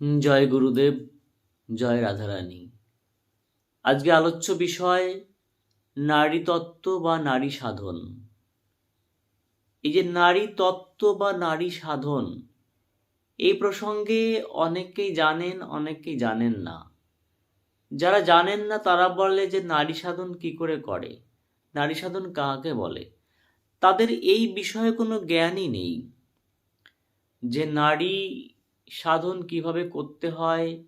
জয় গুরুদেব, জয় রাধারানী। আজকে আলোচ্য বিষয় নারী তত্ত্ব বা নারী সাধন। এই যে নারী তত্ত্ব বা নারী সাধন, এই প্রসঙ্গে অনেকেই জানেন অনেকেই জানেন না। যারা জানেন না, তারা বলে যে নারী সাধন কি করে করে? নারী সাধন কাকে বলে? তাদের এই বিষয়ে কোনো জ্ঞানই নেই। যে নারী সাধন কীভাবে করতে হয়,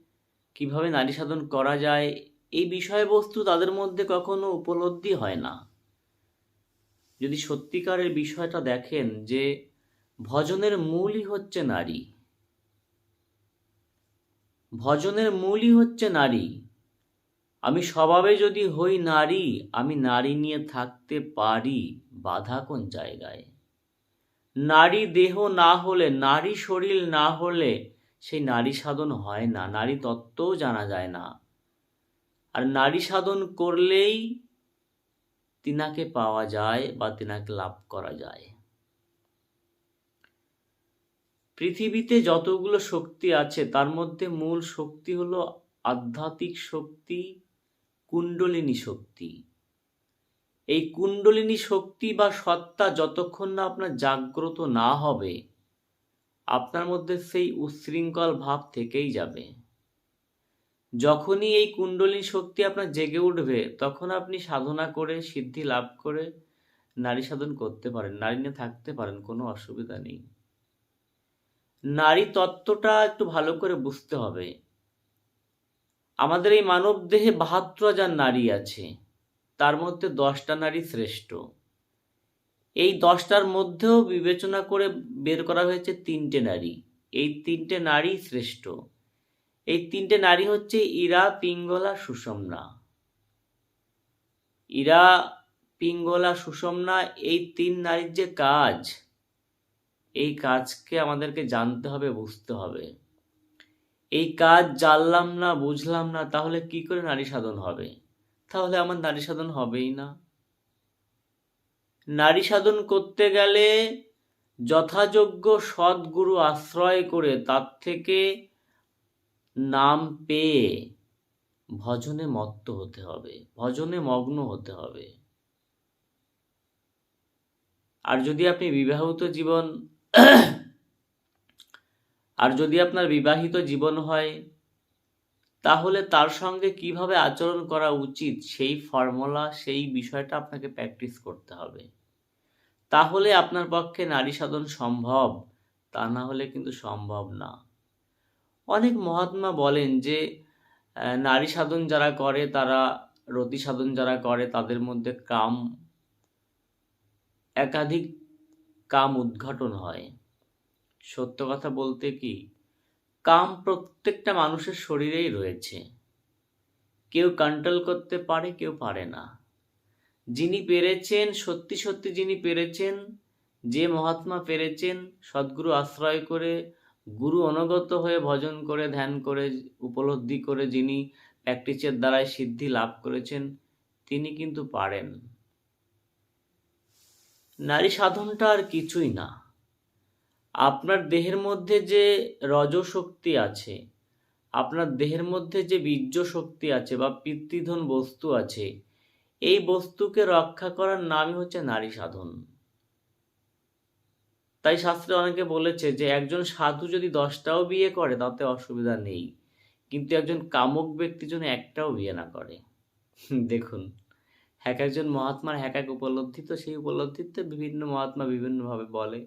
কীভাবে নারী সাধন করা যায়, এই বিষয়বস্তু তাদের মধ্যে কখনো উপলব্ধি হয় না। যদি সত্যিকারের বিষয়টা দেখেন যে ভজনের মূলই হচ্ছে নারী, ভজনের মূলই হচ্ছে নারী, আমি স্বভাবে যদি হই নারী, আমি নারী নিয়ে থাকতে পারি বাধা কোন জায়গায়? নারী দেহ না হলে, নারী শরীর না হলে সেই নারী সাধন হয় না, নারী তত্ত্বও জানা যায় না। আর নারী সাধন করলেই তিনাকে পাওয়া যায় বা তিনাকে লাভ করা যায়। পৃথিবীতে যতগুলো শক্তি আছে, তার মধ্যে মূল শক্তি হলো আধ্যাত্মিক শক্তি, কুণ্ডলিনী শক্তি। এই কুণ্ডলিনী শক্তি বা সত্তা যতক্ষণ না আপনার জাগ্রত না হবে, আপনার মধ্যে সেই উচ্ছৃঙ্খল ভাব থেকেই যাবে। যখনই এই কুণ্ডলিনী শক্তি আপনার জেগে উঠবে, তখন আপনি সাধনা করে, সিদ্ধি লাভ করে নারী সাধন করতে পারেন, নারী নিয়ে থাকতে পারেন, কোনো অসুবিধা নেই। নারী তত্ত্বটা একটু ভালো করে বুঝতে হবে। আমাদের এই মানব দেহে বাহাত্তর হাজার নারী আছে। তার মধ্যে দশটা নারী শ্রেষ্ঠ। এই দশটার মধ্যেও বিবেচনা করে বের করা হয়েছে তিনটে নারী। এই তিনটে নারী শ্রেষ্ঠ। এই তিনটে নারী হচ্ছে ইরা, পিঙ্গলা, সুষমনা। ইরা, পিঙ্গলা, সুষমনা, এই তিন নারীর যে কাজ, এই কাজকে আমাদেরকে জানতে হবে, বুঝতে হবে। এই কাজ জানলাম না, বুঝলাম না, তাহলে কি করে নারী সাধন হবে? তাহলে আমার নারী সাধন হবেই না। নারী সাধন করতে গেলে যথাযোগ্য সদ্গুরু আশ্রয় করে তার থেকে নাম পেয়ে ভজনে মত্ত হতে হবে, ভজনে মগ্ন হতে হবে। আর যদি আপনি বিবাহিত জীবন, আর যদি আপনার বিবাহিত জীবন হয় তাহলে তার সঙ্গে কীভাবে আচরণ করা উচিত? সেই ফর্মুলা সেই বিষয়টা আপনাকে প্র্যাকটিস করতে হবে। তাহলে আপনার পক্ষে নারী সাধন সম্ভব, তা না হলে কিন্তু সম্ভব না। অনেক মহাত্মা বলেন যে নারী সাধন যারা করে, তারা রতি সাধন যারা করে, তাদের মধ্যে কাম, একাধিক কাম উদ্ঘাটন হয়। সত্য কথা বলতে কি? কাম প্রত্যেকটা মানুষের শরীরেই রয়েছে। কেউ কন্ট্রোল করতে পারে, কেউ পারে না। যিনি পেরেছেন, সত্যি সত্যি যিনি পেরেছেন, যে মহাত্মা পেরেছেন, সদ্গুরু আশ্রয় করে, গুরু অনুগত হয়ে ভজন করে, ধ্যান করে, উপলব্ধি করে যিনি প্র্যাকটিসের দ্বারাই সিদ্ধি লাভ করেছেন, তিনি কিন্তু পারেন। নারী সাধনটা আর কিছুই না। আপনার দেহের মধ্যে যে রজশক্তি আছে, আপনার দেহের মধ্যে যে বীর্য শক্তি আছে বা পিতৃধন বস্তু আছে, এই বস্তুকে রক্ষা করার নামই হচ্ছে নারী সাধন। তাই শাস্ত্রে অনেকে বলেছে যে একজন সাধু যদি দশটাও বিয়ে করে, তাতে অসুবিধা নেই। কিন্তু একজন কামক ব্যক্তি যেন একটাও বিয়ে না করে। দেখুন, এক একজন মহাত্মার এক এক উপলব্ধি, তো সেই উপলব্ধিতে বিভিন্ন মহাত্মা বিভিন্নভাবে বলে।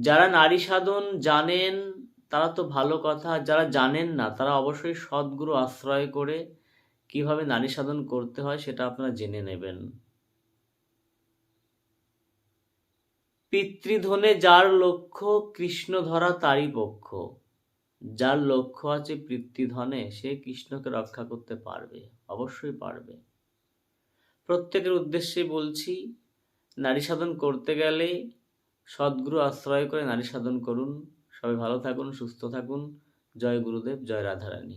যারা নারী সাধন জানেন, তারা তো ভালো কথা। যারা জানেন না, তারা অবশ্যই সদ্গুরু আশ্রয় করে কীভাবে নারী সাধন করতে হয় সেটা আপনারা জেনে নেবেন। পিতৃধনে যার লক্ষ্য, কৃষ্ণ ধরা তারই পক্ষ। যার লক্ষ্য আছে পিতৃধনে, সে কৃষ্ণকে রক্ষা করতে পারবে, অবশ্যই পারবে। প্রত্যেকের উদ্দেশ্যে বলছি, নারী সাধন করতে গেলে সদ্গুরু আশ্রয় করে নারী সাধন করুন। সবাই ভালো থাকুন, সুস্থ থাকুন। জয় গুরুদেব, জয় রাধারানী।